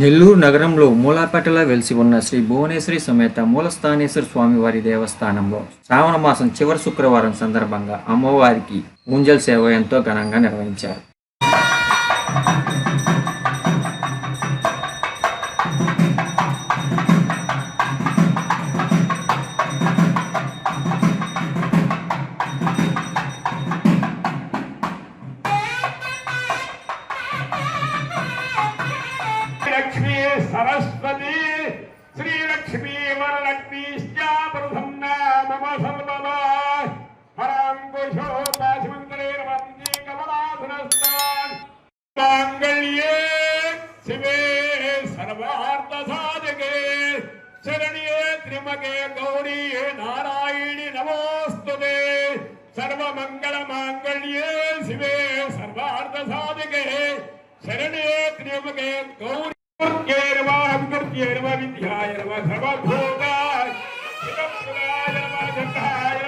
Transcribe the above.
నెల్లూరు నగరంలో మూలాపేటలో వెలిసి ఉన్న శ్రీ భువనేశ్వరి సమేత మూలస్థానేశ్వర స్వామివారి దేవస్థానంలో శ్రావణ మాసం చివరి శుక్రవారం సందర్భంగా అమ్మవారికి ఊంజల్ సేవ ఎంతో ఘనంగా నిర్వహించారు. సరస్వతి శ్రీలక్ష్మీ వరలక్ష్మీ మమ సర్వదా. హరాంకుశోపాశమంతరే వందే కమలాధనస్తాన్ మాంగళ్యే శివే సర్వార్థ సాధకే శరణ్యే త్రిమకే గౌరీ నారాయణి నమోస్తుతే. సర్వమంగళ మాంగళ్యే శివే సర్వార్థ సాధకే శరణ్యే త్రిమకే గౌరీ सर्वभूताय शिवप्रियाय नमः